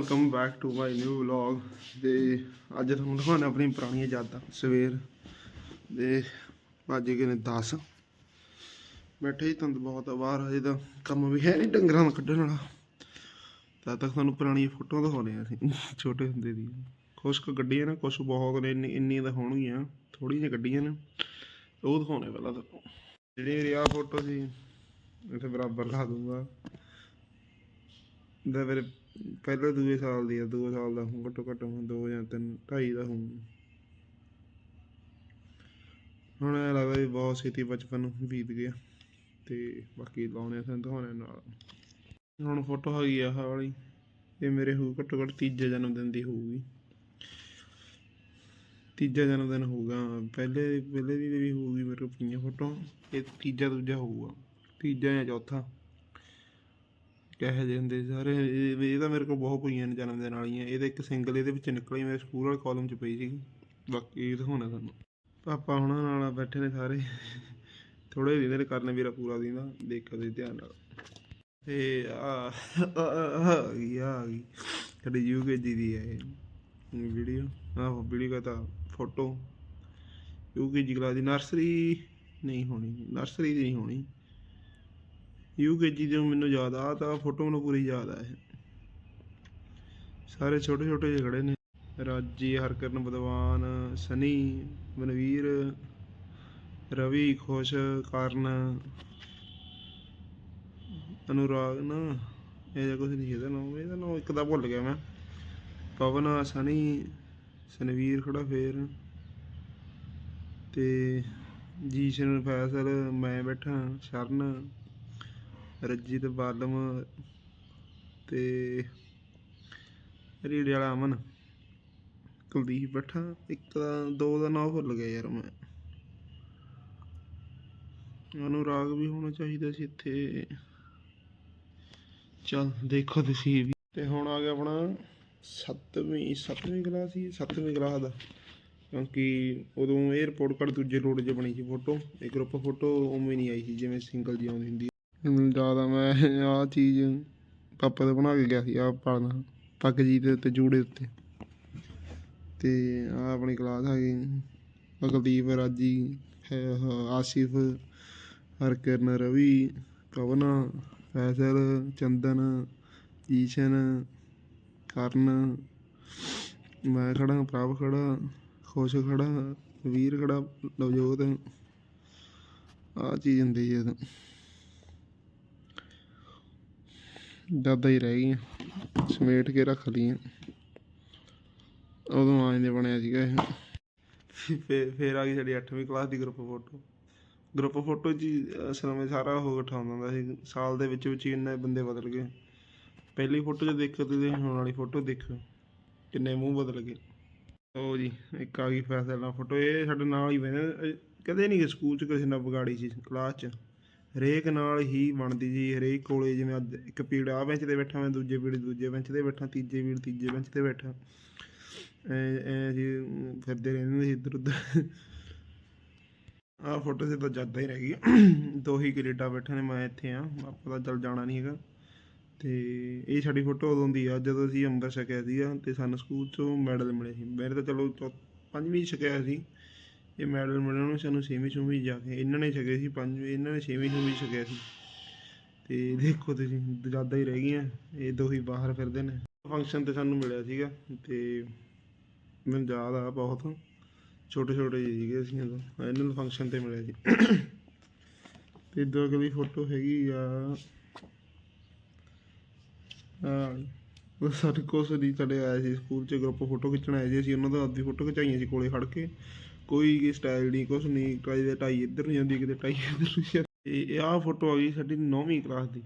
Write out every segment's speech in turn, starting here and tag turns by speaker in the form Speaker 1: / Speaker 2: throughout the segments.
Speaker 1: Welcome back to my new vlog ਤੇ ਅੱਜ ਤੁਹਾਨੂੰ ਦਿਖਾਉਣਾ ਆਪਣੀ ਪੁਰਾਣੀਆਂ ਯਾਦਾਂ। ਸਵੇਰ ਦੇ ਵੱਜ ਗਏ ਨੇ 10 ਬੈਠੇ ਹੀ ਤੰਦ ਬਹੁਤ ਆ, ਬਾਹਰ ਹਜੇ ਤਾਂ ਕੰਮ ਵੀ ਹੈ ਨਹੀਂ ਡੰਗਰਾਂ ਨੂੰ ਕੱਢਣ ਵਾਲਾ। ਤਦ ਤੱਕ ਤੁਹਾਨੂੰ ਪੁਰਾਣੀਆਂ ਫੋਟੋਆਂ ਦਿਖਾਉਣੇ ਆ ਅਸੀਂ, ਛੋਟੇ ਹੁੰਦੇ ਦੀ। ਕੁਛ ਕੁ ਗੱਡੀਆਂ ਨੇ, ਕੁਛ ਬਹੁਤ ਨੇ, ਇੰਨੀ ਇੰਨੀਆਂ ਤਾਂ ਹੋਣਗੀਆਂ ਥੋੜੀ ਜਿਹੀਆਂ ਗੱਡੀਆਂ ਨੇ। ਉਹ ਦਿਖਾਉਣੇ ਪਹਿਲਾਂ ਤੁਹਾਨੂੰ। ਜਿਹੜੀ ਮੇਰੀ ਆਹ ਫੋਟੋ ਸੀ, ਇੱਥੇ ਬਰਾਬਰ ਲਾ ਦੂੰਗਾ। ਦਾ ਮੇਰੇ ਪਹਿਲੇ ਦੂਏ ਸਾਲ ਦੀ ਆ ਦੋ ਸਾਲ ਦਾ ਹੁਣ ਘੱਟੋ ਘੱਟ ਹੁਣ ਦੋ ਜਾਂ ਤਿੰਨ, ਢਾਈ ਦਾ ਹੂੰ ਹੁਣ ਇਹ ਲੱਗਦਾ ਵੀ ਬਹੁਤ ਛੇਤੀ ਬਚਪਨ ਬੀਤ ਗਿਆ ਤੇ ਬਾਕੀ ਲਾਉਣੇ ਆ ਦਿਖਾਉਣੇ ਨਾਲ। ਹੁਣ ਫੋਟੋ ਹੈਗੀ ਆ ਆਹ ਵਾਲੀ, ਇਹ ਮੇਰੇ ਹੋ ਘੱਟੋ ਘੱਟ ਤੀਜੇ ਜਨਮ ਦਿਨ ਦੀ ਹੋਊਗੀ। ਤੀਜਾ ਜਨਮ ਦਿਨ ਹੋਊਗਾ, ਪਹਿਲੇ ਪਹਿਲੇ ਦੀ ਵੀ ਹੋਊਗੀ ਮੇਰੇ ਕੋਲ ਪਈਆਂ ਫੋਟੋ ਇਹ ਤੀਜਾ ਦੂਜਾ ਹੋਊਗਾ, ਤੀਜਾ ਜਾਂ ਚੌਥਾ। ਕਹੇ ਜਿਹੇ ਹੁੰਦੇ ਸਾਰੇ, ਇਹ ਇਹ ਤਾਂ ਮੇਰੇ ਕੋਲ ਬਹੁਤ ਪਈਆਂ ਨੇ ਜਨਮ ਦਿਨ ਵਾਲੀਆਂ। ਇਹ ਤਾਂ ਇੱਕ ਸਿੰਗਲ ਇਹਦੇ ਵਿੱਚ ਨਿਕਲੀ ਮੇਰੇ ਸਕੂਲ ਵਾਲੇ ਕਾਲਮ 'ਚ ਪਈ ਸੀਗੀ। ਬਾਕੀ ਇਹ ਦਿਖਾਉਣਾ ਤੁਹਾਨੂੰ। ਪਾਪਾ ਹੁਣਾਂ ਨਾਲ ਬੈਠੇ ਨੇ ਸਾਰੇ। ਥੋੜੇ ਦਿਨ ਨੇ ਕਰਨ ਵੀਰਾ ਪੂਰਾ ਦਿਨ ਦੇਖੋ ਦੇ ਧਿਆਨ ਨਾਲ। ਤੇ ਆ ਗਈ ਆ ਗਈ। ਸਾਡੀ ਯੂਕੇਜੀ ਦੀ ਹੈ ਇਹ। ਵੀਡੀਓ ਆਹ ਵੀਡੀਓ ਦਾ ਫੋਟੋ ਯੂਕੇਜੀ ਕਲਾਸ ਦੀ। ਨਰਸਰੀ ਨਹੀਂ ਹੋਣੀ। ਨਰਸਰੀ ਦੀ ਨਹੀਂ ਹੋਣੀ। ਯੂਕੇਜੀ ਦੇ ਮੈਨੂੰ ਯਾਦ ਆ ਤਾਂ ਫੋਟੋ ਮੈਨੂੰ ਪੂਰੀ ਯਾਦ ਆ ਸਾਰੇ ਛੋਟੇ ਛੋਟੇ ਜਿਹੇ ਖੜੇ ਨੇ। ਰਾਜੀ ਹਰਕਰਨ ਬਦਵਾਨ ਸਨੀ, ਮਨਵੀਰ, ਰਵੀ ਖੁਸ਼, ਕਰਨ, ਅਨੁਰਾਗ ਨਾ, ਇਹ ਜਿਹਾ ਕੁਝ ਨਹੀਂ ਇਹਦਾ ਨਾਮ ਇਹਦਾ ਨਾਮ ਇੱਕ ਦਾ ਭੁੱਲ ਗਿਆ ਮੈਂ। ਪਵਨ, ਸਨੀ, ਸਨਵੀਰ ਖੜਾ ਫੇਰ। ਤੇ ਜੀਸ਼ਨ ਫੈਸਲ ਮੈਂ ਬੈਠਾ, ਸ਼ਰਨ ਰਜੀਤ ਬਾਲਮ ਤੇ ਰੀੜੇ ਵਾਲਾ ਅਮਨ। ਕੁਲਦੀਪ ਬੈਠਾ। ਇੱਕ ਦਾ ਦੋ ਦਾ ਨਾਮ ਭੁੱਲ ਗਿਆ ਯਾਰ ਮੈਂ। ਅਨੁਰਾਗ ਵੀ ਹੋਣਾ ਚਾਹੀਦਾ ਸੀ ਇੱਥੇ। ਚਲ ਦੇਖੋ ਤੁਸੀਂ ਵੀ। ਤੇ ਹੁਣ ਆ ਗਿਆ ਆਪਣਾ ਸੱਤਵੀਂ ਸੱਤਵੀਂ ਕਲਾਸ ਸੀ, ਸੱਤਵੀਂ ਕਲਾਸ ਦਾ। ਕਿਉਂਕਿ ਉਦੋਂ 에어ਪੋਰਟ ਕਾਰਡ ਦੂਜੇ ਰੋਡ 'ਚ ਬਣੀ ਸੀ ਫੋਟੋ ਇਹ ਗਰੁੱਪ ਫੋਟੋ ਉਵੇਂ ਨਹੀਂ ਆਈ ਸੀ, ਜਿਵੇਂ ਸਿੰਗਲ ਜੀ ਆਉਂਦੀ ਹੁੰਦੀ ਜ਼ਿਆਦਾ ਮੈਂ ਆਹ ਚੀਜ਼ ਪਾਪਾ ਦਾ ਬਣਾ ਕੇ ਗਿਆ ਸੀ, ਆਹ ਪਾਲਣਾ। ਪੱਗ ਜੀ ਦੇ ਉੱਤੇ, ਜੂੜੇ ਉੱਤੇ। ਤੇ ਆ ਆਪਣੀ ਕਲਾਸ ਆ ਗਈ। ਕੁਲਦੀਪ ਰਾਜੀ ਆਸਿਫ, ਹਰਕਰਨ, ਰਵੀ, ਪਵਨ ਫੈਸਲ ਚੰਦਨ ਜੀਸ਼ਨ ਕਰਨ। ਮੈਂ ਖੜਾ ਪ੍ਰਭ ਖੜਾ ਖੁਸ਼ ਖੜਾ ਵੀਰ ਖੜਾ ਨਵਜੋਤ। ਆ ਚੀਜ਼ ਹੁੰਦੀ ਹੈ ਉਦੋਂ ਦਾਦਾ ਹੀ ਰਹਿ ਗਈਆਂ। ਸਮੇਟ ਕੇ ਰੱਖ ਲਈਆਂ। ਉਦੋਂ ਆਏ ਦੇ ਬਣਿਆ ਸੀਗਾ ਇਹ। ਫੇਰ ਫੇਰ ਆ ਗਈ ਸਾਡੀ 8ਵੀਂ ਕਲਾਸ ਦੀ ਗਰੁੱਪ ਫੋਟੋ ਗਰੁੱਪ ਫੋਟੋ 'ਚ ਹੀ ਅਸਲ ਵਿੱਚ ਸਾਰਾ ਉਹ ਉਠਾਉਂਦਾ ਹੁੰਦਾ ਸੀ। ਸਾਲ ਦੇ ਵਿੱਚ ਵਿੱਚ ਇੰਨੇ ਬੰਦੇ ਬਦਲ ਗਏ। ਪਹਿਲੀ ਫੋਟੋ 'ਚ ਦੇਖੋ ਤੇ ਹੁਣ ਵਾਲੀ ਫੋਟੋ ਦੇਖੋ ਕਿੰਨੇ ਮੂੰਹ ਬਦਲ ਗਏ। ਉਹ ਜੀ, ਇੱਕ ਆ ਗਈ ਫੈਸਲਾ ਫੋਟੋ ਇਹ ਸਾਡੇ ਨਾਲ ਹੀ ਬਣੇ ਕਦੇ ਨਹੀਂ ਸਕੂਲ 'ਚ ਕਿਸੇ ਨਾਲ ਵਿਗਾੜੀ ਸੀ ਕਲਾਸ 'ਚ। ਹਰੇਕ ਨਾਲ ਹੀ ਬਣਦੀ ਜੀ, ਹਰੇਕ ਕੋਲੇ ਜਿਵੇਂ ਅੱਜ ਇੱਕ ਪੀੜ ਆ ਬੈਂਚ ਤੇ ਬੈਠਾ ਮੈਂ, ਦੂਜੇ ਪੀੜ ਦੂਜੇ ਬੈਂਚ ਤੇ ਬੈਠਾ, ਤੀਜੇ ਪੀੜ ਤੀਜੇ ਬੈਂਚ ਤੇ ਬੈਠਾ। ਐ ਜੀ, ਫਿਰਦੇ ਰਹਿੰਦੇ ਸੀ ਇੱਧਰ ਉੱਧਰ। ਆਹ ਫੋਟੋ ਤੇ ਤਾਂ ਜ਼ਿਆਦਾ ਹੀ ਰਹਿ ਗਈ। ਦੋ ਹੀ ਕੈਨੇਡਾ ਬੈਠੇ ਨੇ, ਮੈਂ ਇੱਥੇ ਆ ਆਪਾਂ ਤਾਂ ਚੱਲ ਜਾਣਾ ਨਹੀਂ ਹੈਗਾ। ਤੇ ਇਹ ਸਾਡੀ ਫੋਟੋ ਉਦੋਂ ਦੀ ਆ, ਜਦੋਂ ਅਸੀਂ ਅੰਮ੍ਰਿਤ ਛਕਿਆ ਸੀਗਾ ਤੇ ਸਾਨੂੰ ਸਕੂਲ ਚੋਂ ਮੈਡਲ ਮਿਲੇ ਸੀ। ਮੇਰੇ ਤਾਂ ਚਲੋ ਚੌ- ਪੰਜਵੀਂ 'ਚ ਛਕਿਆ ਸੀ। ਇਹ ਮੈਡਲ ਮਿਲਣ ਨੂੰ ਸਾਨੂੰ ਛੇਵੀਂ ਛੂਵੀਂ ਜਾ ਕੇ, ਇਹਨਾਂ ਨੇ ਛਕੇ ਸੀ ਪੰਜਵੀਂ ਇਹਨਾਂ ਨੇ ਛੇਵੀਂ ਛੂਵੀਂ ਛਕਿਆ ਸੀ। ਤੇ ਦੇਖੋ ਤੁਸੀਂ, ਜ਼ਿਆਦਾ ਹੀ ਰਹਿ ਗਈਆਂ, ਇਹ ਦੋ ਹੀ ਬਾਹਰ ਫਿਰਦੇ ਨੇ। ਫੰਕਸ਼ਨ ਤੇ ਸਾਨੂੰ ਮਿਲਿਆ ਸੀਗਾ, ਤੇ ਮੈਨੂੰ ਯਾਦ ਆ ਬਹੁਤ। ਛੋਟੇ ਛੋਟੇ ਜਿਹੇ ਸੀਗੇ ਅਸੀਂ ਉਦੋਂ ਨੂੰ ਫੰਕਸ਼ਨ ਤੇ ਮਿਲਿਆ ਸੀ। ਤੇ ਦੋ ਅਗਲੀ ਫੋਟੋ ਹੈਗੀ ਆ ਆ ਸਾਡੇ ਕੋਲ ਸਦੀ ਸਾਡੇ ਆਏ ਸੀ ਸਕੂਲ 'ਚ ਗਰੁੱਪ ਫੋਟੋ ਖਿੱਚਣ ਆਏ ਸੀ ਅਸੀਂ, ਉਹਨਾਂ ਦਾ ਆਪਦੀ ਫੋਟੋ ਖਿਚਾਈਆਂ ਸੀ ਕੋਲੇ ਖੜ ਕੇ। ਕੋਈ ਕੀ ਸਟਾਈਲ ਨਹੀਂ ਕੁਛ ਨਹੀਂ ਟਾਈ ਦੇ ਟਾਈ ਇੱਧਰ ਨੂੰ ਜਾਂਦੀ, ਕਿਤੇ ਟਾਈ ਇੱਧਰ ਨੂੰ ਜਾਂਦੀ। ਇਹ ਆਹ ਫੋਟੋ ਆ ਗਈ ਸਾਡੀ 9ਵੀਂ ਕਲਾਸ ਦੀ।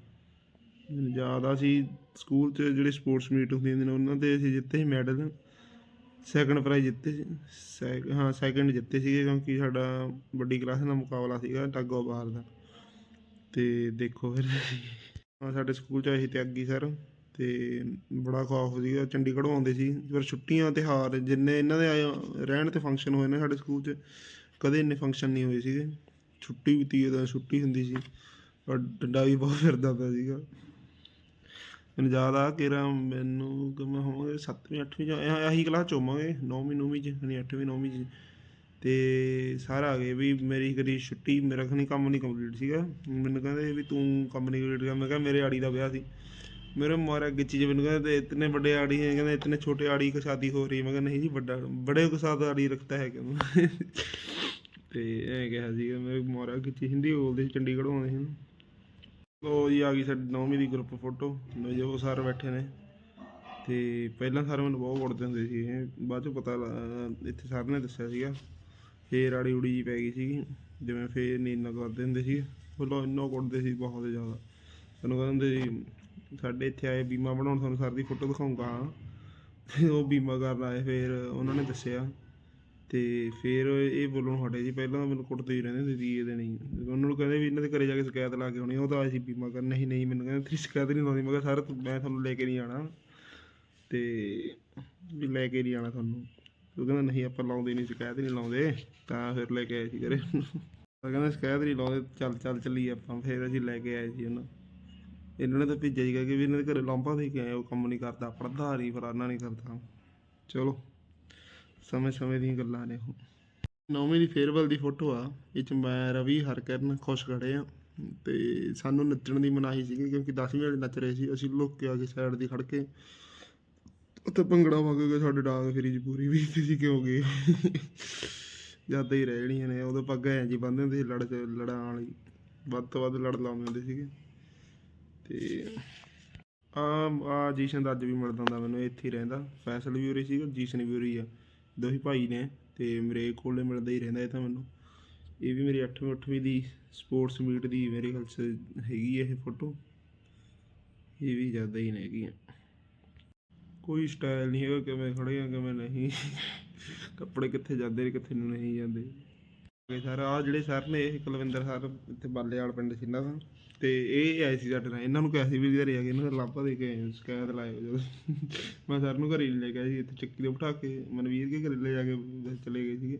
Speaker 1: ਮੈਨੂੰ ਯਾਦ ਆ ਸੀ ਸਕੂਲ 'ਚ ਜਿਹੜੇ ਸਪੋਰਟਸ ਮੀਟ ਹੁੰਦੇ ਨੇ, ਉਹਨਾਂ ਤੇ ਅਸੀਂ ਜਿੱਤੇ ਸੀ ਮੈਡਲ ਸੈਕੰਡ ਪ੍ਰਾਈਜ਼ ਜਿੱਤੇ ਸੀ। ਸੈਕ- ਹਾਂ ਸੈਕੰਡ ਜਿੱਤੇ ਸੀਗੇ ਕਿਉਂਕਿ ਸਾਡਾ ਵੱਡੀ ਕਲਾਸ ਦਾ ਮੁਕਾਬਲਾ ਸੀਗਾ ਟੱਗੋ ਬਾਹਰ ਦਾ। ਤੇ ਦੇਖੋ ਫਿਰ। ਹਾਂ, ਸਾਡੇ ਸਕੂਲ 'ਚ ਆਏ ਸੀ ਤਿਆਗੀ ਸਰ ਅਤੇ ਬੜਾ ਖੌਫ ਸੀਗਾ, ਚੰਡੀਗੜ੍ਹੋਂ ਆਉਂਦੇ ਸੀ ਪਰ ਛੁੱਟੀਆਂ ਤਿਉਹਾਰ ਜਿੰਨੇ ਇਹਨਾਂ ਦੇ ਆਏ- ਰਹਿਣ ਤੇ ਫੰਕਸ਼ਨ ਹੋਏ ਨੇ ਸਾਡੇ ਸਕੂਲ 'ਚ, ਕਦੇ ਇੰਨੇ ਫੰਕਸ਼ਨ ਨਹੀਂ ਹੋਏ ਸੀਗੇ। ਛੁੱਟੀ ਵੀ ਤੀਏ ਦਾ ਛੁੱਟੀ ਹੁੰਦੀ ਸੀ, ਪਰ ਡੰਡਾ ਵੀ ਬਹੁਤ ਫਿਰਦਾ ਪਿਆ ਸੀਗਾ। ਮੈਨੂੰ ਯਾਦ ਆ ਕਿ ਮੈਨੂੰ ਕਿ ਮੈਂ ਹੋਵਾਂਗੇ 7ਵੀਂ 8ਵੀਂ ਚ ਇਹ- ਇਹੀ ਕਲਾਸ ਚ ਹੋਵਾਂਗੇ 9ਵੀਂ 9ਵੀਂ ਚ, ਨਹੀਂ 8ਵੀਂ 9ਵੀਂ ਚ। ਤੇ ਸਾਰਾ ਆ ਗਏ ਵੀ ਮੇਰੀ ਕਦੀ ਛੁੱਟੀ, ਮੇਰਾ ਖਣੀ ਕੰਮ ਨਹੀਂ ਕੰਪਲੀਟ ਸੀਗਾ। ਮੈਨੂੰ ਕਹਿੰਦੇ ਵੀ ਤੂੰ ਕੰਮ ਨਹੀਂ ਕੰਪਲੀਟ ਕਰ ਮੈਂ ਕਿਹਾ ਮੇਰੇ ਆੜੀ ਦਾ ਵਿਆਹ ਸੀ। ਮੇਰੇ ਮਾਰਾ ਗਿੱਚੀ ਚ ਮੈਨੂੰ ਕਹਿੰਦੇ ਇਤਨੇ ਵੱਡੇ ਆੜੀ ਹੈ ਕਹਿੰਦੇ ਇਤਨੇ ਛੋਟੇ ਆੜੀ की शादी हो रही है मैं कहा नहीं जी बड़ा बड़े को साथ आड़ी रखता है ਕਹਿੰਦਾ ਤੇ ਐ ਕਿਹਾ ਸੀਗਾ ਮੇਰੇ ਮਾਰਾ ਗਿੱਚੀ ਹਿੰਦੀ ਬੋਲਦੇ ਸੀ ਚੰਡੀਗੜ੍ਹ ਆਉਂਦੇ ਸੀ ਨਾ। ਲੋ ਜੀ ਆ ਗਈ ਸਾਡੀ ਨੌਵੀਂ ਦੀ ਗਰੁੱਪ ਫੋਟੋ ਜੋ ਸਰ ਬੈਠੇ ਨੇ ਤੇ ਪਹਿਲਾਂ ਸਰ ਮੈਨੂੰ ਬਹੁਤ ਕੁੱਟਦੇ ਹੁੰਦੇ ਸੀ ਇਹ ਬਾਅਦ ਚ ਪਤਾ ਲ- ਇੱਥੇ ਸਰ ਨੇ ਦੱਸਿਆ ਸੀਗਾ ਫੇਰ ਆੜੀ ਉੜੀ ਜੀ ਪੈ ਗਈ ਸੀਗੀ ਜਿਵੇਂ ਫੇਰ ਨੀਨਾ ਕਰਦੇ ਹੁੰਦੇ ਸੀ ਬੋਲੋ ਇੰਨਾ ਕੁੱਟਦੇ ਸੀ ਬਹੁਤ ਜ਼ਿਆਦਾ ਸਾਨੂੰ ਕਹਿੰਦੇ ਸੀ ਸਾਡੇ ਇੱਥੇ ਆਏ ਬੀਮਾ ਬਣਾਉਣ, ਤੁਹਾਨੂੰ ਸਰ ਦੀ ਫੋਟੋ ਦਿਖਾਉਂਗਾ। ਤੇ ਉਹ ਬੀਮਾ ਕਰਨ ਆਏ, ਫਿਰ ਉਹਨਾਂ ਨੇ ਦੱਸਿਆ। ਤੇ ਫਿਰ ਇਹ ਬੋਲਣ ਹਟੇ ਜੀ, ਪਹਿਲਾਂ ਤਾਂ ਮੈਨੂੰ ਕੁੱਟਦੇ ਹੀ ਰਹਿੰਦੇ ਹੁੰਦੇ ਸੀ ਇਹਦੇ ਨਹੀਂ। ਉਹਨਾਂ ਨੂੰ ਕਹਿੰਦੇ ਵੀ ਇਹਨਾਂ ਦੇ ਘਰੇ ਜਾ ਕੇ ਸ਼ਿਕਾਇਤ ਲਾ ਕੇ ਆਉਣੀ ਉਹ ਤਾਂ ਆਏ ਸੀ ਬੀਮਾ ਕਰਨ। ਨਹੀਂ ਨਹੀਂ, ਮੈਨੂੰ ਕਹਿੰਦੇ ਤੁਸੀਂ ਸ਼ਿਕਾਇਤ ਨਹੀਂ ਲਾਉਂਦੀ ਮੈਂ ਕਿਹਾ, ਸਰ, ਮੈਂ ਤੁਹਾਨੂੰ ਲੈ ਕੇ ਨਹੀਂ ਆਣਾ ਤੇ ਵੀ ਲੈ ਕੇ ਨਹੀਂ ਆਣਾ ਤੁਹਾਨੂੰ। ਉਹ ਕਹਿੰਦਾ, ਨਹੀਂ, ਆਪਾਂ ਲਾਉਂਦੇ ਨਹੀਂ, ਸ਼ਿਕਾਇਤ ਨਹੀਂ ਲਾਉਂਦੇ। ਤਾਂ ਫਿਰ ਲੈ ਕੇ ਆਏ ਸੀ ਘਰੇ। ਉਹ ਕਹਿੰਦਾ, ਸ਼ਿਕਾਇਤ ਨਹੀਂ ਲਾਉਂਦੇ, ਚੱਲ ਚੱਲ ਚੱਲੀ ਆਪਾਂ। ਫਿਰ ਅਸੀਂ ਲੈ ਕੇ ਆਏ ਸੀ ਉਹਨਾਂ ਇਹਨਾਂ ਨੇ ਤਾਂ ਭੇਜਿਆ ਸੀਗਾ ਕਿ ਵੀ ਇਹਨਾਂ ਦੇ ਘਰੇ ਲਾਂਭਾ ਦੇ ਕੇ ਆਏ ਉਹ ਕੰਮ ਨਹੀਂ ਕਰਦਾ, ਪੜ੍ਹਦਾ ਨਹੀਂ ਫਰਾਨਾ ਨਹੀਂ ਕਰਦਾ। ਚਲੋ, ਸਮੇਂ ਸਮੇਂ ਦੀਆਂ ਗੱਲਾਂ ਨੇ ਉਹ। ਨੌਵੀਂ ਦੀ ਫੇਅਰਵੈਲ ਦੀ ਫੋਟੋ ਆ, ਇਹ ਚ ਮੈਂ ਰਵੀ ਹਰਕਰਨ ਖੁਸ਼ ਖੜੇ ਆ। ਤੇ ਸਾਨੂੰ ਨੱਚਣ ਦੀ ਮਨਾਹੀ ਸੀਗੀ ਕਿਉਂਕਿ 10ਵੀਂ ਵਾਲੇ ਨੱਚ ਰਹੇ ਸੀ, ਅਸੀਂ ਲੁੱਕ ਕੇ ਆ ਕੇ ਸਾਈਡ ਦੀ ਖੜ ਕੇ। ਉੱਥੇ ਭੰਗੜਾ ਵਗ ਕੇ ਸਾਡੇ ਡਾਂਗ ਫੇਰੀ 'ਚ ਪੂਰੀ ਵੀ ਸੀ, ਕਿਉਂ ਗਏ ਜ਼ਿਆਦਾ ਹੀ ਰਹਿਣੀਆਂ ਨੇ, ਉਦੋਂ ਪੱਗਾਂ ਐਂ ਜੀ ਬੰਨ੍ਹਦੇ ਹੁੰਦੇ ਸੀ ਲੜ ਚ ਲੜਾਂ ਵਾਲੀ, ਵੱਧ ਤੋਂ ਵੱਧ ਲੜ ਲਾਉਂਦੇ ਹੁੰਦੇ ਸੀਗੇ। ਤੇ ਆ ਆ ਜੀਸ਼ਨ ਦਾ ਅੱਜ ਵੀ ਮਿਲਦਾ ਹੁੰਦਾ ਮੈਨੂੰ, ਇੱਥੇ ਹੀ ਰਹਿੰਦਾ। ਫੈਸਲ ਵੀ ਉਰੇ ਸੀਗਾ, ਜੀਸ਼ਨ ਵੀ ਉਰੇ ਹੀ ਆ। ਦੋਹੀ ਭਾਈ ਨੇ ਤੇ ਮੇਰੇ ਕੋਲੇ ਮਿਲਦਾ ਹੀ ਰਹਿੰਦਾ ਇਹ ਤਾਂ ਮੈਨੂੰ। ਇਹ ਵੀ ਮੇਰੀ 8ਵੀਂ 8ਵੀਂ ਦੀ ਸਪੋਰਟਸ ਮੀਟ ਦੀ ਮੇਰੇ ਖਿਆਲ 'ਚ ਹੈਗੀ ਇਹ ਫੋਟੋ ਇਹ ਵੀ ਜ਼ਿਆਦਾ ਹੀ ਨੇ ਹੈਗੀਆਂ ਕੋਈ ਸਟਾਈਲ ਨਹੀਂ ਹੈਗਾ, ਕਿਵੇਂ ਖੜੇ ਆ, ਕਿਵੇਂ ਨਹੀਂ। ਕੱਪੜੇ ਕਿੱਥੇ ਜਾਂਦੇ ਨੇ, ਕਿੱਥੇ ਨੂੰ ਨਹੀਂ ਜਾਂਦੇ। ਇਹ ਸਰ ਆ ਜਿਹੜੇ ਸਰ ਨੇ, ਇਹ ਕੁਲਵਿੰਦਰ ਸਰ ਇੱਥੇ ਬਾਲੇਵਾਲ ਪਿੰਡ ਸੀ ਇਹਨਾਂ ਤੇ ਇਹ ਆਏ ਸੀ ਸਾਡੇ ਨਾਲ ਇਹਨਾਂ ਨੂੰ ਕਿਹਾ ਸੀ ਵੀ ਘਰੇ ਆ ਕੇ ਇਹਨਾਂ ਦਾ ਲਾਪਾ ਦੇ ਕੇ ਆਇਓ, ਸ਼ਿਕਾਇਤ ਲਾਇਓ ਜਦੋਂ। ਮੈਂ ਸਰ ਨੂੰ ਘਰੇ ਹੀ ਲੈ ਗਿਆ ਸੀ ਇੱਥੇ ਚੱਕੀ ਤੇ ਬਿਠਾ ਕੇ ਮਨਵੀਰ ਕੇ ਘਰੇ ਲੈ ਜਾ ਕੇ ਬਸ ਚਲੇ ਗਏ ਸੀਗੇ।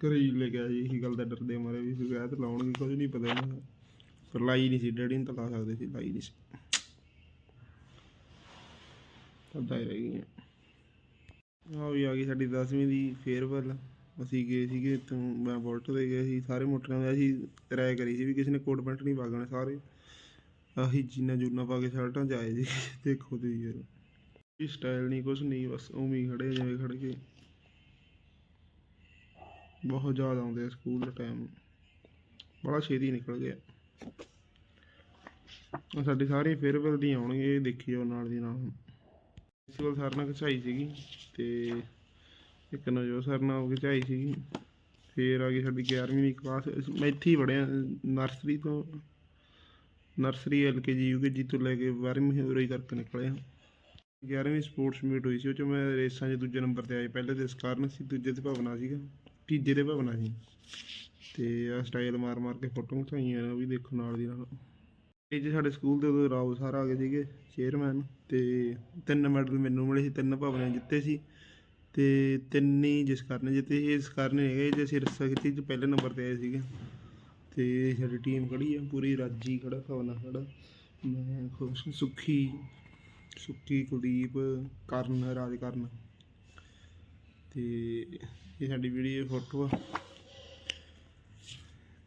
Speaker 1: ਘਰੇ ਹੀ ਲੈ ਗਿਆ ਜੀ ਇਹੀ ਗੱਲ ਦਾ ਡਰਦੇ ਮਾਰੇ ਵੀ ਸ਼ਿਕਾਇਤ ਲਾਉਣਗੇ ਕੁਝ ਨਹੀਂ ਪਤਾ ਇਹਨਾਂ ਦਾ। ਪਰ ਲਾਈ ਨਹੀਂ ਸੀ ਡੈਡੀ ਨੂੰ ਤਾਂ ਲਾ ਸਕਦੇ ਸੀ ਲਾਈ ਨਹੀਂ ਸੀ। ਅੱਧਾ ਹੀ ਰਹਿ ਗਈਆਂ। ਆ ਵੀ ਆ ਗਈ ਸਾਡੀ 10ਵੀਂ ਦੀ ਫੇਅਰਵੈਲ ਅਸੀਂ ਗਏ ਸੀਗੇ ਇੱਥੋਂ, ਮੈਂ ਬੁਲਟ ਤੇ ਗਏ ਸੀ, ਸਾਰੇ ਮੋਟਰਾਂ ਦੇ ਅਸੀਂ ਰਾਏ ਕਰੀ ਸੀ ਵੀ ਕਿਸੇ ਨੇ ਕੋਟ ਪੈਂਟ ਨਹੀਂ ਪਾਗਣੇ ਸਾਰੇ। ਆਹੀ ਜੀਨਾ ਜੂਨਾ ਪਾ ਕੇ ਸ਼ਰਟਾਂ ਚ ਆਏ ਜੀ ਦੇਖੋ ਤੁਸੀਂ ਯਾਰ ਇਹ ਸਟਾਈਲ ਨਹੀਂ, ਕੁਛ ਨਹੀਂ, ਬਸ ਉਵੇਂ ਹੀ ਖੜੇ ਜਿਵੇਂ ਖੜ ਕੇ ਬਹੁਤ ਜ਼ਿਆਦਾ ਆਉਂਦੇ ਆ ਸਕੂਲ ਦਾ ਟਾਈਮ ਬੜਾ ਛੇਤੀ ਨਿਕਲ ਗਿਆ। ਸਾਡੇ ਸਾਰੇ ਸਾਰੀ ਫੇਅਰਵੈਲ ਦੀ ਆਉਣਗੇ ਦੇਖੀ ਦੇਖਿਓ ਨਾਲ ਦੀ ਨਾਲ। ਪ੍ਰਿੰਸੀਪਲ ਸਰ ਨਾਲ ਖਿਚਾਈ ਸੀਗੀ ਤੇ ਇੱਕ ਨਵਜੋਤ ਸਰ ਨਾਲ ਖਿਚਾਈ ਸੀਗੀ। ਫੇਰ ਆ ਗਈ ਸਾਡੀ 11ਵੀਂ ਦੀ ਕਲਾਸ ਮੈਂ ਇੱਥੇ ਹੀ ਪੜ੍ਹਿਆ ਨਰਸਰੀ ਤੋਂ ਨਰਸਰੀ ਐਲਕੇਜੀ ਯੂਕੇਜੀ ਤੋਂ ਲੈ ਕੇ 12ਵੀਂ ਉਰੇ ਹੀ ਕਰਕੇ ਨਿਕਲਿਆ। 11ਵੀਂ ਸਪੋਰਟਸ ਮੀਟ ਹੋਈ ਸੀ, ਉਹ ਚ ਮੈਂ ਰੇਸਾਂ 'ਚ ਦੂਜੇ ਨੰਬਰ ਤੇ ਆਇਆ। ਪਹਿਲੇ ਤੇ ਸਕਾਰਨ ਸੀ, ਦੂਜੇ ਤੇ ਭਵਨਾ ਸੀਗਾ, ਤੀਜੇ ਤੇ ਭਵਨਾ ਸੀ। ਤੇ ਆ ਸਟਾਈਲ ਮਾਰ ਮਾਰ ਕੇ ਫੋਟੋ ਖਿਚਾਈਆਂ ਉਹ ਵੀ ਦੇਖੋ ਨਾਲ ਦੀ ਨਾਲ। ਇਹ ਜੀ ਸਾਡੇ ਸਕੂਲ ਦੇ ਉਦੋਂ ਰਾਓ ਸਰ ਆ ਗਏ ਸੀਗੇ ਚੇਅਰਮੈਨ ਤੇ ਤਿੰਨ ਮੈਡਲ ਮੈਨੂੰ ਮਿਲੇ ਸੀ, ਤਿੰਨ ਭਵਨੇ ਜਿੱਤੇ ਸੀ। ਤੇ ਤਿੰਨ ਹੀ ਜਿਸ ਕਾਰਨ ਜਿੱਤੇ ਸੀ, ਇਸ ਕਾਰਨ ਹੈਗੇ ਜੇ ਅਸੀਂ ਰੱਸਾ ਖਿੱਚੀ ਚ ਪਹਿਲੇ ਨੰਬਰ ਤੇ ਆਏ ਸੀਗੇ। ਤੇ ਸਾਡੀ ਟੀਮ ਖੜੀ ਆ ਪੂਰੀ ਰਾਜੀ ਖੜਾ ਭਵਨਾ ਖੜਾ। ਮੈਂ ਖੁਸ਼ ਸੁੱਖੀ ਸੁੱਖੀ ਕੁਲਦੀਪ ਕਰਨ ਰਾਜ ਕਰਨ ਤੇ ਇਹ ਸਾਡੀ ਵੀਡੀਓ ਫੋਟੋ ਆ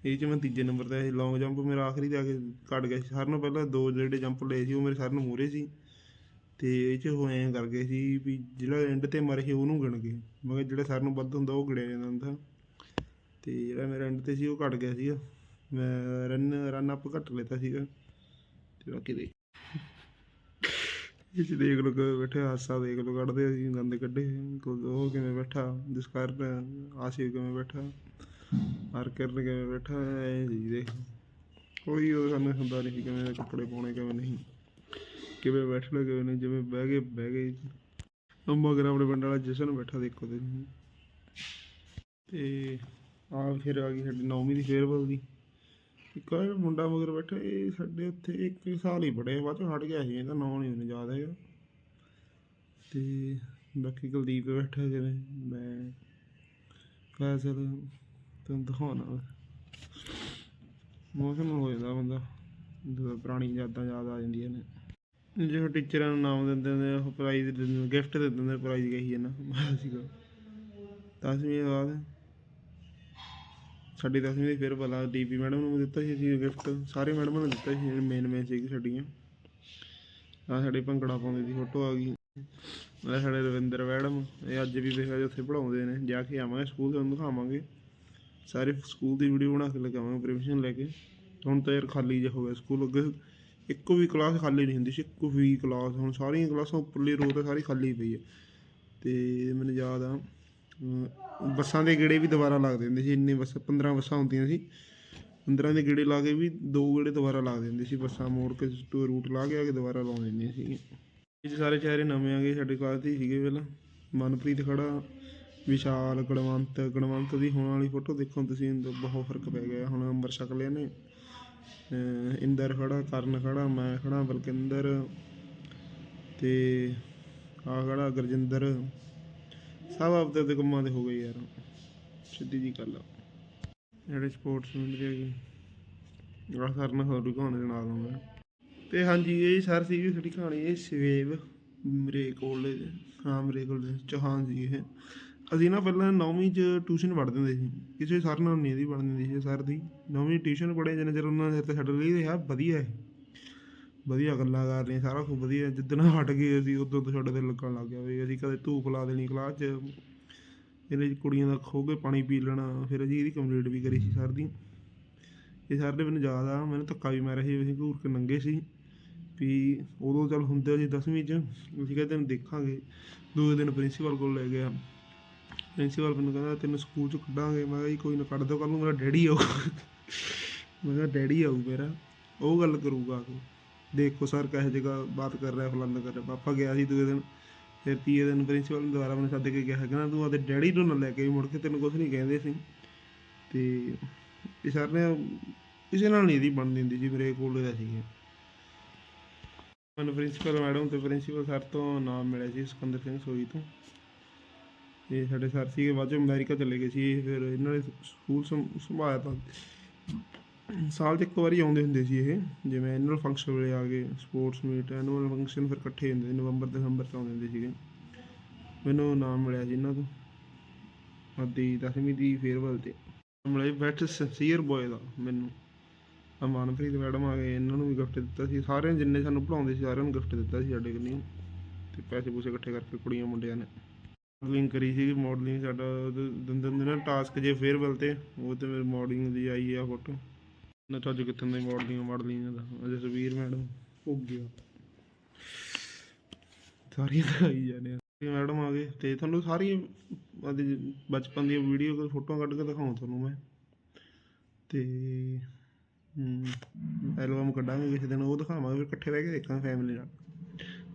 Speaker 1: ਇਹ ਚ ਮੈਂ ਤੀਜੇ ਨੰਬਰ ਤੇ ਆਇਆ ਸੀ। ਲੌਂਗ ਜੰਪ ਮੇਰਾ ਆਖਰੀ ਤੇ ਆ ਕੇ ਕੱਟ ਗਿਆ ਸੀ। ਸਾਰਿਆਂ ਨੂੰ ਪਹਿਲਾਂ ਦੋ ਜਿਹੜੇ ਜੰਪ ਲਏ ਸੀ ਉਹ ਮੇਰੇ ਸਾਰਿਆਂ ਨੂੰ ਮੂਰੇ ਸੀ। ਤੇ ਇਹ ਚ ਉਹ ਐਂ ਕਰ ਗਏ ਸੀ ਵੀ ਜਿਹੜਾ ਐਂਡ ਤੇ ਮਰ ਸੀ ਉਹਨੂੰ ਗਿਣ ਗਏ। ਮੈਂ ਕਿਹਾ ਜਿਹੜਾ ਸਾਰਿਆਂ ਨੂੰ ਵੱਧ ਹੁੰਦਾ ਉਹ ਗਿਣਿਆ ਜਾਂਦਾ ਹੁੰਦਾ। ਤੇ ਜਿਹੜਾ ਮੇਰਾ ਐਂਡ ਤੇ ਸੀ ਉਹ ਕੱਟ ਗਿਆ ਸੀਗਾ। ਮੈਂ ਰਨ ਰਨ ਅਪ ਘੱਟ ਲੈਤਾ ਸੀਗਾ। ਤੇ ਬਾਕੀ ਦੇ ਇਹ ਚ ਦੇਖ ਲੋ ਕਿ ਬੈਠੇ, ਹਾਸਾ ਦੇਖ ਲੋ ਕੱਢਦੇ ਅਸੀਂ ਗੰਦ ਕੱਢੇ। ਉਹ ਕਿਵੇਂ ਬੈਠਾ ਜਿਸ ਕਾਰਨ ਆਸਿਫ ਕਿਵੇਂ ਬੈਠਾ ਹਰ ਕਰਨ ਕਿਵੇਂ ਬੈਠਾ, ਐ ਜੀ ਦੇਖ। ਕੋਈ ਉਹ ਸਾਨੂੰ ਹੁੰਦਾ ਨਹੀਂ ਸੀ ਕਿਵੇਂ ਕੱਪੜੇ ਪਾਉਣੇ, ਕਿਵੇਂ ਨਹੀਂ। ਕਿਵੇਂ ਬੈਠਣਾ, ਕਿਵੇਂ ਨਹੀਂ, ਜਿਵੇਂ ਬਹਿ ਗਏ ਬਹਿ ਗਏ। ਉਹ ਮਗਰ ਆਪਣੇ ਪਿੰਡ ਵਾਲਾ, ਜਸ਼ਨ ਬੈਠਾ ਦੇਖੋ ਤੁਸੀਂ ਤੇ ਆ ਫਿਰ ਆ ਗਈ ਸਾਡੀ ਨੌਵੀਂ ਦੀ ਫੇਅਰਵੈਲ ਦੀ। ਇੱਕ ਆ ਮੁੰਡਾ ਮਗਰ ਬੈਠਾ, ਇਹ ਸਾਡੇ ਉੱਥੇ ਇੱਕ ਸਾਲ ਹੀ ਪੜਿਆ ਬਾਅਦ ਚੋਂ ਹਟ ਗਿਆ ਸੀ, ਇਹਦਾ ਨਾਂ ਨਹੀਂ ਮੈਨੂੰ ਯਾਦ ਹੈਗਾ। ਤੇ ਬਾਕੀ ਕੁਲਦੀਪ ਬੈਠਾ ਜਿਵੇਂ, ਮੈਂ ਫੈਸਲ ਤੁਹਾਨੂੰ ਦਿਖਾਉਣਾ ਮੌਸਮ ਹੋ ਜਾਂਦਾ ਬੰਦਾ, ਜਦੋਂ ਪੁਰਾਣੀ ਯਾਦਾਂ ਯਾਦ ਆ ਜਾਂਦੀਆਂ ਨੇ। ਜਿਹੜਾ ਟੀਚਰਾਂ ਨੂੰ ਨਾਮ ਦਿੰਦੇ ਨੇ ਉਹ ਪ੍ਰਾਈਜ਼ ਦਿੰਦੇ ਨੇ ਗਿਫਟ ਦੇ ਦਿੰਦੇ ਪ੍ਰਾਈਜ਼ ਕਹੀ ਹੈ ਨਾ ਸੀਗਾ ਦਸਵੀਂ ਦੇ ਬਾਅਦ ਸਾਡੀ ਦਸਵੀਂ ਦੀ ਫਿਰ ਭਲਾ ਡੀਪੀ ਮੈਡਮ ਨੂੰ ਦਿੱਤਾ ਸੀ, ਅਸੀਂ ਗਿਫਟ ਸਾਰੇ ਮੈਡਮਾਂ ਨੂੰ ਦਿੱਤਾ ਸੀ ਮੇਨ ਮੇਨ ਸੀ ਸਾਡੀਆਂ। ਆ ਸਾਡੇ ਭੰਗੜਾ ਪਾਉਂਦੇ ਦੀ ਫੋਟੋ ਆ ਗਈ। ਇਹ ਸਾਡੇ ਰਵਿੰਦਰ ਮੈਡਮ ਇਹ ਅੱਜ ਵੀ ਦੇਖਿਆ ਜੀ ਉੱਥੇ ਪੜਾਉਂਦੇ ਨੇ। ਜਾ ਕੇ ਆਵਾਂਗੇ ਸਕੂਲ ਤੁਹਾਨੂੰ ਦਿਖਾਵਾਂਗੇ। ਸਾਰੇ ਸਕੂਲ ਦੀ ਵੀਡੀਓ ਬਣਾ ਕੇ ਲਗਾਵਾਂਗੇ ਪਰਮਿਸ਼ਨ ਲੈ ਕੇ। ਹੁਣ ਤਾਂ ਯਾਰ ਖਾਲੀ ਜਿਹਾ ਹੋ ਗਿਆ ਸਕੂਲ ਅੱਗੇ ਇੱਕੋ ਵੀ ਕਲਾਸ ਖਾਲੀ ਨਹੀਂ ਹੁੰਦੀ ਸੀ, ਇੱਕੋ ਵੀ ਕਲਾਸ ਹੁਣ ਸਾਰੀਆਂ ਕਲਾਸਾਂ ਉੱਪਰਲੀ ਰੋw ਤਾਂ ਸਾਰੀ ਖਾਲੀ ਪਈ ਹੈ ਤੇ ਮੈਨੂੰ ਯਾਦ ਆ ਬੱਸਾਂ ਦੇ ਗੇੜੇ ਵੀ ਦੁਬਾਰਾ ਲੱਗਦੇ ਹੁੰਦੇ ਸੀ, ਇੰਨੇ ਬੱਸ 15 ਬੱਸਾਂ ਹੁੰਦੀਆਂ ਸੀ। 15 ਦੇ ਗੇੜੇ ਲਾ ਕੇ ਵੀ ਦੋ ਗੇੜੇ ਦੁਬਾਰਾ ਲਾ ਦਿੰਦੇ ਸੀ, ਬੱਸਾਂ ਮੋੜ ਕੇ ਟੂ ਰੂਟ ਲਾ ਕੇ ਆ ਕੇ ਦੁਬਾਰਾ ਲਾਉਂ ਦਿੰਦੀਆਂ ਸੀ। ਇਹ 'ਚ ਸਾਰੇ ਚਿਹਰੇ ਨਵੇਂ ਆ ਗਏ ਸਾਡੇ ਕਲਾਸ ਦੇ ਸੀਗੇ ਪਹਿਲਾਂ। ਮਨਪ੍ਰੀਤ ਖੜਾ, ਵਿਸ਼ਾਲ, ਗਣਵੰਤ ਗਣਵੰਤ ਦੀ ਹੋਣ ਵਾਲੀ ਫੋਟੋ ਦੇਖੋ ਤੁਸੀਂ ਬਹੁਤ ਫ਼ਰਕ ਪੈ ਗਿਆ, ਹੁਣ ਅੰਬਰ ਛਕ ਲਿਆ ਨੇ ਇੰਦਰ ਖੜਾ, ਕਰਨ ਖੜਾ, ਮੈਂ ਖੜਾ, ਬਲਕਿੰਦਰ ਤੇ ਆ ਖੜਾ, ਗੁਰਜਿੰਦਰ। ਸਭ ਆਪਦੇ ਆਪਦੇ ਕੰਮਾਂ ਦੇ ਹੋ ਗਏ ਯਾਰ। ਸਿੱਧੀ ਜੀ ਗੱਲ ਆ। ਜਿਹੜੇ ਸਪੋਰਟਸ ਹੁੰਦੇ ਹੈਗੇ ਆਹ ਸਰ ਹੋਰ ਕਹਾਣੀ ਸੁਣਾ ਦੂੰਗਾ ਤੇ ਹਾਂਜੀ, ਇਹ ਸਰ ਸੀਗੀ ਸਾਡੀ ਕਹਾਣੀ, ਇਹ ਸਵੇਵ ਮੇਰੇ ਕੋਲ, ਹਾਂ ਮੇਰੇ ਕੋਲ ਚੌਹਾਨ ਜੀ ਇਹ। ਅਸੀਂ ਨਾ ਪਹਿਲਾਂ ਨੌਵੀਂ ਚ ਟਿਊਸ਼ਨ ਪੜ੍ਹਦੇ ਹੁੰਦੇ ਸੀ। ਕਿਸੇ ਸਰ ਨਾਲ ਨਹੀਂ ਇਹਦੀ ਪੜ੍ਹਦੀ ਹੁੰਦੀ ਸੀ ਸਰ ਦੀ। ਨੌਵੀਂ ਟਿਊਸ਼ਨ ਪੜ੍ਹੇ, ਜਿੰਨੇ ਚਿਰ ਉਹਨਾਂ ਦੇ ਤੇ ਛੱਡ ਲਈ ਰਿਹਾ ਵਧੀਆ ਹੈ ਵਧੀਆ ਗੱਲਾਂ ਕਰ ਰਹੀਆਂ, ਸਾਰਾ ਕੁਝ ਵਧੀਆ। ਜਿੱਦਣ ਹਟ ਗਏ ਅਸੀਂ, ਉਦੋਂ ਤੋਂ ਸਾਡੇ ਤੇ ਲੱਗਣ ਲੱਗ ਗਿਆ ਵੀ ਅਸੀਂ ਕਦੇ ਧੂਪ ਲਾ ਦੇਣੀ ਕਲਾਸ 'ਚ। ਇਹਦੇ 'ਚ ਕੁੜੀਆਂ ਦਾ ਖੋ ਕੇ ਪਾਣੀ ਪੀ ਲੈਣਾ, ਫਿਰ ਅਸੀਂ ਇਹਦੀ ਕੰਪਲੀਟ ਵੀ ਕਰੀ ਸੀ ਸਰ ਦੀ। ਇਹ ਸਰ ਨੇ ਮੈਨੂੰ ਯਾਦ ਆ, ਮੈਨੂੰ ਧੱਕਾ ਵੀ ਮਾਰਿਆ ਸੀ ਅਸੀਂ ਘੂਰ ਕੇ ਨੰਗੇ ਸੀ। ਵੀ ਉਦੋਂ ਚੱਲ ਹੁੰਦੇ ਸੀ 10ਵੀਂ 'ਚ, ਅਸੀਂ ਕਹਿੰਦੇ ਤੈਨੂੰ ਦੇਖਾਂਗੇ। ਦੂਜੇ ਦਿਨ ਪ੍ਰਿੰਸੀਪਲ ਕੋਲ ਲੈ ਗਿਆ। ਪ੍ਰਿੰਸੀਪਲ ਮੈਨੂੰ ਕਹਿੰਦਾ, ਤੈਨੂੰ ਸਕੂਲ 'ਚ ਕੱਢਾਂਗੇ। ਮੈਂ ਕਿਹਾ, ਜੀ, ਕੋਈ ਨਾ, ਕੱਢ ਦਿਓ ਕੱਲ ਨੂੰ, ਮੇਰਾ ਡੈਡੀ ਆਊ ਮੈਂ ਕਿਹਾ, ਡੈਡੀ ਆਊ ਮੇਰਾ, ਉਹ ਗੱਲ ਕਰੂਗਾ ਆ ਦੇਖੋ ਸਰ ਕਹੇ ਜਗ੍ਹਾ ਬਾਤ ਕਰ ਰਿਹਾ, ਫਲਾਨਾ ਕਰ ਰਿਹਾ। ਪਾਪਾ ਗਿਆ ਸੀ ਦੂਜੇ ਦਿਨ, ਫਿਰ ਤੀਏ ਦਿਨ ਪ੍ਰਿੰਸੀਪਲ ਨੇ ਦੁਬਾਰਾ ਮੈਨੂੰ ਸੱਦ ਕੇ ਕਿਹਾ, ਕਹਿੰਦਾ, ਤੂੰ ਆਪਦੇ ਡੈਡੀ ਨੂੰ ਨਾ ਲੈ ਕੇ ਮੁੜ ਕੇ ਤੈਨੂੰ ਕੁਝ ਨਹੀਂ ਕਹਿੰਦੇ ਸੀ। ਤੇ ਇਹ ਸਰ ਨੇ ਕਿਸੇ ਨਾਲ ਨਹੀਂ ਦੀ ਬਣਦੀ ਹੁੰਦੀ ਜੀ, ਮੇਰੇ ਕੋਲ ਦਾ ਸੀਗੇ ਮੈਨੂੰ ਪ੍ਰਿੰਸੀਪਲ ਮੈਡਮ ਤੇ ਪ੍ਰਿੰਸੀਪਲ ਸਰ ਤੋਂ ਨਾਮ ਮਿਲਿਆ ਸੀ, ਸਿਕੰਦਰ ਸਿੰਘ ਸੋਈ ਤੋਂ। ਤੇ ਸਾਡੇ ਸਰ ਸੀਗੇ, ਬਾਅਦ ਚੋਂ ਅਮਰੀਕਾ ਚਲੇ ਗਏ ਸੀ ਇਹ ਫਿਰ ਇਹਨਾਂ ਨੇ ਸਕੂਲ ਸੰਭ- ਸੰਭਾਲਿਆ ਤਾਂ। ਸਾਲ 'ਚ ਇੱਕ ਵਾਰੀ ਆਉਂਦੇ ਹੁੰਦੇ ਸੀ ਇਹ, ਜਿਵੇਂ ਐਨੂਅਲ ਫੰਕਸ਼ਨ ਵੇਲੇ ਆ ਗਏ ਸਪੋਰਟਸ ਮੀਟ ਐਨੂਅਲ ਫੰਕਸ਼ਨ ਫਿਰ ਇਕੱਠੇ ਹੁੰਦੇ ਸੀ ਨਵੰਬਰ, ਦਸੰਬਰ 'ਚ ਆਉਂਦੇ ਹੁੰਦੇ ਸੀਗੇ। ਮੈਨੂੰ ਨਾਮ ਮਿਲਿਆ ਸੀ ਇਹਨਾਂ ਤੋਂ। ਅੱਧੀ ਦਸਵੀਂ ਦੀ ਫੇਅਰਵੈਲ ਤੇ। ਮਿਲਿਆ ਬੈਟ ਸਿੰਸੀਅਰ ਬੋਏ ਦਾ, ਮੈਨੂੰ। ਆ ਮੈਡਮ ਆ ਗਏ, ਇਹਨਾਂ ਨੂੰ ਵੀ ਗਿਫਟ ਦਿੱਤਾ ਸੀ। ਸਾਰਿਆਂ ਜਿੰਨੇ ਸਾਨੂੰ ਪੜਾਉਂਦੇ ਸੀ, ਸਾਰਿਆਂ ਨੂੰ ਗਿਫਟ ਦਿੱਤਾ ਸੀ ਸਾਡੇ ਕੋਲ। ਤੇ ਪੈਸੇ ਪੂਸੇ ਇਕੱਠੇ ਕਰਕੇ ਕੁੜੀਆਂ ਮੁੰਡਿਆਂ ਨੇ। ਮਾਡਲਿੰਗ ਕਰੀ ਸੀ ਮਾਡਲਿੰਗ ਸਾਡਾ ਉਹਦੇ ਦਿੰਦੇ ਨਾ ਟਾਸਕ ਜੇ ਫੇਅਰਵੈਲ ਤੇ, ਉਹ ਤੇ ਮੇਰੇ ਮਾਡਲਿੰਗ ਦੀ ਆਈ ਆ ਫੋਟੋ ਨਾ ਚੱਜ ਕਿੱਥੋਂ ਦੀ ਮਾਡਲਿੰਗ ਮਾਡਲਿੰਗ ਦਾ? ਅਜੇ ਮੈਡਮ ਹੋ ਗਿਆ। ਸਾਰੀਆਂ ਦਿਖਾਈ ਜਾਂਦੇ ਆ। ਮੈਡਮ ਆ ਗਏ, ਤੇ ਤੁਹਾਨੂੰ ਸਾਰੀਆਂ ਬਚਪਨ ਦੀਆਂ ਵੀਡੀਓ ਫੋਟੋਆਂ ਕੱਢ ਕੇ ਦਿਖਾਉਂ ਤੁਹਾਨੂੰ ਮੈਂ। ਤੇ ਐਲਬਮ ਕੱਢਾਂਗੇ ਕਿਸੇ ਦਿਨ, ਉਹ ਦਿਖਾਵਾਂਗੇ, ਫਿਰ ਇਕੱਠੇ ਬਹਿ ਕੇ ਦੇਖਾਂਗੇ ਫੈਮਿਲੀ ਨਾਲ।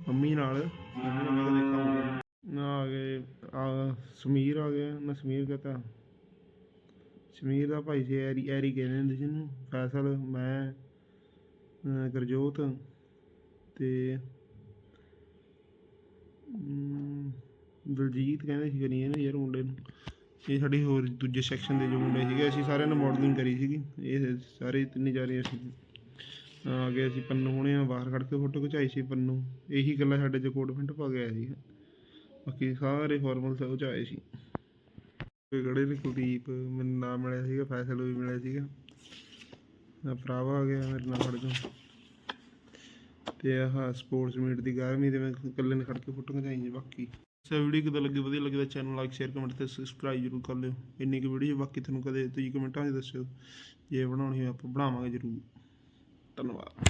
Speaker 1: ਮੰਮੀ ਨਾਲ ਮੰਮੀ ਨਾਲ ਦੇਖਾਂਗੇ। ਨਾ ਆ ਗਏ, ਆ ਸਮੀਰ ਆ ਗਿਆ ਨਾ ਸਮੀਰ ਕਹਤਾ। ਸਮੀਰ ਦਾ ਭਾਈ ਸੀ ਐਰੀ ਐਰੀ ਕਹਿੰਦੇ ਹੁੰਦੇ ਸੀ ਨੂੰ ਫੈਸਲ, ਮੈਂ, ਅਹ ਗੁਰਜੋਤ ਤੇ ਦਲਜੀਤ ਕਹਿੰਦੇ ਸੀ ਕਰੀ ਇਹਨੇ ਯਾਰ ਮੁੰਡੇ ਨੂੰ। ਇਹ ਸਾਡੀ ਹੋਰ ਦੂਜੇ ਸੈਕਸ਼ਨ ਦੇ ਜੋ ਮੁੰਡੇ ਸੀਗੇ, ਅਸੀਂ ਸਾਰਿਆਂ ਨੇ ਮਾਡਲਿੰਗ ਕਰੀ ਸੀਗੀ। ਇਹ ਸਾਰੇ ਤਿੰਨੇ ਚਾਰੇ ਅਸੀਂ ਆ ਗਏ, ਅਸੀਂ ਪੰਨੂ ਹੁਣੇ ਆ ਬਾਹਰ ਖੜ ਕੇ ਫੋਟੋ ਖਿਚਾਈ ਸੀ ਪੰਨੂ। ਇਹੀ ਗੱਲਾਂ ਸਾਡੇ ਚ ਕੋਟ ਪਿੰਡ ਪਾ ਗਿਆ ਸੀ ਬਾਕੀ ਸਾਰੇ ਫਾਰਮਲ ਉਹ ਚ ਆਏ ਸੀ। ਕੋਈ ਗੜੇ ਨੇ, ਕੁਲਦੀਪ ਮੈਨੂੰ ਨਾਮ ਮਿਲਿਆ ਸੀਗਾ, ਫੈਸਲ ਵੀ ਮਿਲਿਆ ਸੀਗਾ। ਆ ਭਰਾਵਾ ਆ ਗਿਆ ਮੇਰੇ ਨਾਲ ਖੜ ਜਾ ਤੇ ਆਹ ਸਪੋਰਟਸ ਮੀਟ ਦੀ 11ਵੀਂ ਦੇ ਮੈਂ ਇਕੱਲੇ ਨੇ ਖੜ ਕੇ ਫੋਟੋ ਖਿਚਾਈ ਜੀ ਬਾਕੀ। ਸੋ ਵੀਡੀਓ ਕਿਦਾਂ ਲੱਗੀ? ਵਧੀਆ ਲੱਗੇ ਤਾਂ ਚੈਨਲ ਲਾਈਕ ਸ਼ੇਅਰ ਕਮੈਂਟ ਤੇ ਸਬਸਕ੍ਰਾਈਬ ਜ਼ਰੂਰ ਕਰ ਲਿਓ। ਇੰਨੀ ਕੁ ਵੀਡੀਓ ਬਾਕੀ ਤੁਹਾਨੂੰ ਕਦੇ ਤੁਸੀਂ ਕਮੈਂਟਾਂ 'ਚ ਦੱਸਿਓ। ਜੇ ਬਣਾਉਣੀ ਹੋਵੇ ਆਪਾਂ ਬਣਾਵਾਂਗੇ ਜ਼ਰੂਰ। ਧੰਨਵਾਦ।